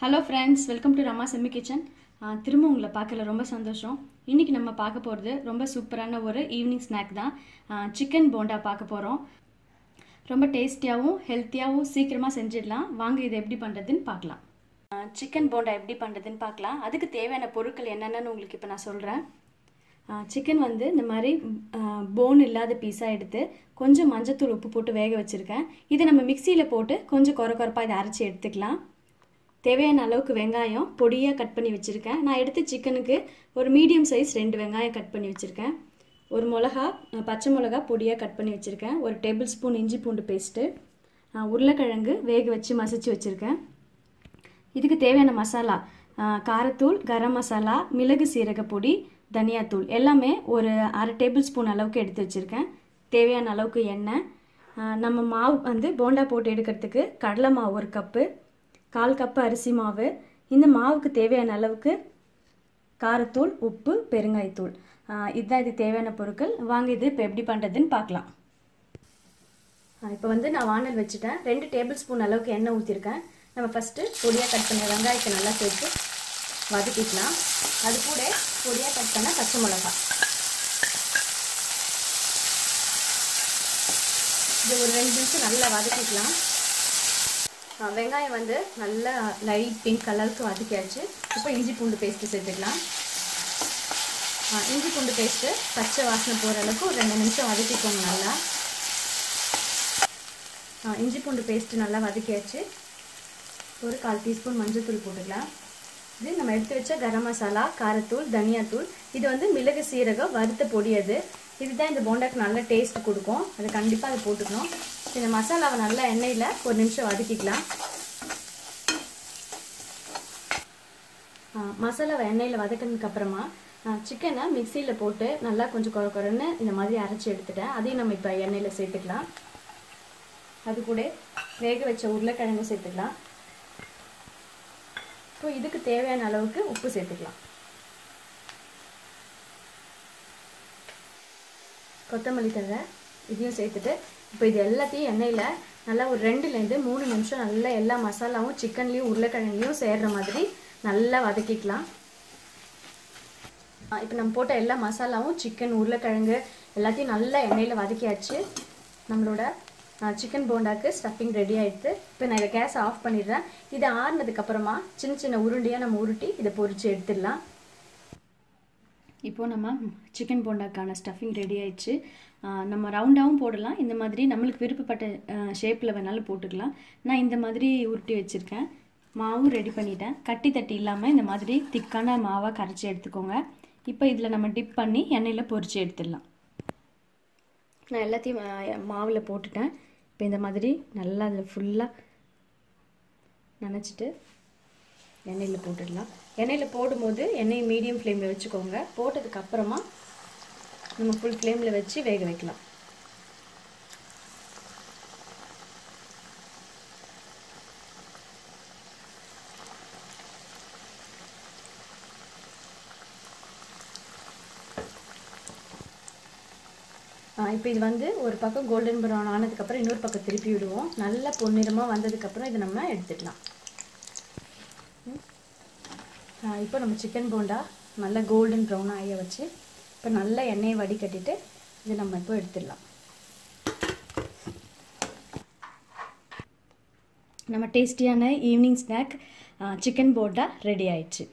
Hello friends welcome to Rama Chemmi kitchen திரும்ப உங்களை பார்க்கல ரொம்ப சந்தோஷம். இன்றைக்கி நம்ம பார்க்க போகிறது ரொம்ப சூப்பரான ஒரு ஈவினிங் ஸ்நாக் தான். சிக்கன் போண்டா பார்க்க போகிறோம் ரொம்ப டேஸ்டியாகவும் ஹெல்த்தியாகவும் சீக்கிரமாக செஞ்சிடலாம். வாங்க இதை எப்படி பண்ணுறதுன்னு பார்க்கலாம். சிக்கன் போண்டா எப்படி பண்ணுறதுன்னு பார்க்கலாம். அதுக்கு தேவையான பொருட்கள் என்னென்னு உங்களுக்கு இப்போ நான் சொல்கிறேன் சிக்கன் வந்து இந்த மாதிரி போன் இல்லாத பீஸாக எடுத்து கொஞ்சம் மஞ்சத்தூள் உப்பு போட்டு வேக வச்சுருக்கேன். இதை நம்ம மிக்சியில் போட்டு கொஞ்சம் குறை குறைப்பாக இதை அரைச்சி எடுத்துக்கலாம். தேவையான அளவுக்கு வெங்காயம் பொடியாக கட் பண்ணி வச்சுருக்கேன். நான் எடுத்த சிக்கனுக்கு ஒரு மீடியம் சைஸ் ரெண்டு வெங்காயம் கட் பண்ணி வச்சுருக்கேன். ஒரு மிளகா பச்சை மிளகா பொடியாக கட் பண்ணி வச்சுருக்கேன். ஒரு டேபிள் ஸ்பூன் இஞ்சி பூண்டு பேஸ்ட்டு உருளைக்கிழங்கு வேக வச்சு மசிச்சு வச்சுருக்கேன். இதுக்கு தேவையான மசாலா காரத்தூள் கரம் மசாலா மிளகு சீரக பொடி தனியாத்தூள். எல்லாமே ஒரு அரை டேபிள் ஸ்பூன் அளவுக்கு எடுத்து வச்சுருக்கேன். தேவையான அளவுக்கு எண்ணெய் நம்ம மாவு வந்து போண்டா போட்டு எடுக்கிறதுக்கு கடலை மாவு ஒரு கப்பு கால் கப்பு அரிசி மாவு. இந்த மாவுக்கு தேவையான அளவுக்கு காரத்தூள் உப்பு பெருங்காயத்தூள். இதுதான் இதுக்கு தேவையான பொருட்கள். வாங்க இது இப்போ எப்படி பண்ணுறதுன்னு பார்க்கலாம். இப்போ வந்து நான் வானல் வச்சுட்டேன். ரெண்டு டேபிள் ஸ்பூன் அளவுக்கு எண்ணெய் ஊற்றிருக்கேன் நம்ம ஃபஸ்ட்டு பொடியாக கட் பண்ண வெங்காயத்தை நல்லா சேர்த்து வதக்கிக்கலாம். அது கூட பொடியாக கட் பண்ண பச்சை மிளகா இது ஒரு ரெண்டு நிமிஷம் நல்லா வதக்கிக்கலாம். வெங்காயம் வந்து நல்லா லைட் பிங்க் கலருக்கு வதக்கியாச்சு. இப்போ இஞ்சி பூண்டு பேஸ்ட்டு சேர்த்துக்கலாம். இஞ்சி பூண்டு பேஸ்ட்டு பச்சை வாசனை போகிற அளவுக்கு ஒரு ரெண்டு நிமிஷம் வதக்கிக்கோங்க நல்லா. இஞ்சி பூண்டு பேஸ்ட்டு நல்லா வதக்கியாச்சு. ஒரு கால் டீஸ்பூன் மஞ்சள் தூள் போட்டுக்கலாம். இது நம்ம எடுத்து வச்ச கரம் மசாலா காரத்தூள் தனியாத்தூள். இது வந்து மிளகு சீரகம் வறுத்த பொடி அது. இதுதான் இந்த போண்டாக்கு நல்ல டேஸ்ட் கொடுக்கும். அது கண்டிப்பாக அதை போட்டுக்கணும். இந்த மசாலாவை நல்லா எண்ணெயில் ஒரு நிமிஷம் வதக்கிக்கலாம். மசாலாவை எண்ணெயில் வதக்கினதுக்கு அப்புறமா சிக்கனை மிக்சியில் போட்டு நல்லா கொஞ்சம் குறை குறைன்னு இந்த மாதிரி அரைச்சி எடுத்துட்டேன். அதையும் நம்ம இப்போ எண்ணெயில் சேர்த்துக்கலாம். அது கூட வேக வச்ச உருளைக்கிழங்கு சேர்த்துக்கலாம். இப்போ இதுக்கு தேவையான அளவுக்கு உப்பு சேர்த்துக்கலாம். கொத்தமல்லி தழை இதையும் சேர்த்துட்டு இப்போ இது எல்லாத்தையும் எண்ணெயில் நல்லா ஒரு ரெண்டுலேருந்து மூணு நிமிஷம் நல்லா எல்லா மசாலாவும் சிக்கன்லேயும் உருளைக்கிழங்குலையும் சேர்கிற மாதிரி நல்லா வதக்கிக்கலாம். இப்போ நம்ம போட்ட எல்லா மசாலாவும் சிக்கன் உருளைக்கிழங்கு எல்லாத்தையும் நல்லா எண்ணெயில் வதக்கியாச்சு. நம்மளோட சிக்கன் போண்டாக்கு ஸ்டஃபிங் ரெடி ஆகிடுது இப்போ நான் இதை கேஸை ஆஃப் பண்ணிடுறேன். இதை ஆறுனதுக்கப்புறமா சின்ன சின்ன உருண்டையாக நம்ம உருட்டி இதை பொறிச்சு எடுத்துடலாம். இப்போது நம்ம சிக்கன் போண்டாக்கான ஸ்டஃபிங் ரெடி ஆயிடுச்சு. நம்ம ரவுண்டாகவும் போடலாம். இந்த மாதிரி நம்மளுக்கு விருப்பப்பட்ட ஷேப்பில் வேணாலும் போட்டுக்கலாம். நான் இந்த மாதிரி உருட்டி வச்சுருக்கேன். மாவும் ரெடி பண்ணிட்டேன். கட்டி தட்டி இல்லாமல் இந்த மாதிரி திக்கான மாவாக கரைச்சி எடுத்துக்கோங்க. இப்போ இதில் நம்ம டிப் பண்ணி எண்ணெயில் பொரித்து எடுத்துடலாம். நான் எல்லாத்தையும் மாவில் போட்டுட்டேன். இப்போ இந்த மாதிரி நல்லா அதில் ஃபுல்லாக நினச்சிட்டு எண்ணெயில் போட்டுடலாம். எண்ணெயில் போடும்போது எண்ணெய் மீடியம் ஃப்ளேமில் வச்சுக்கோங்க. போட்டதுக்கப்புறமா நம்ம ஃபுல் ஃப்ளேமில் வச்சு வேக வைக்கலாம். இப்போ இது வந்து ஒரு பக்கம் கோல்டன் ப்ரௌன் ஆனதுக்கப்புறம் இன்னொரு பக்கம் திருப்பி விடுவோம். நல்ல பொன்னிறமாக வந்ததுக்கப்புறம் இதை நம்ம எடுத்துக்கலாம். இப்போ நம்ம சிக்கன் போண்டா நல்லா கோல்டன் ப்ரௌன் ஆகிய வச்சு இப்போ நல்லா எண்ணெயை வடிகட்டிட்டு இதை நம்ம இப்போ எடுத்துடலாம். நம்ம டேஸ்டியான evening snack chicken bonda ready ஆயிடுச்சு.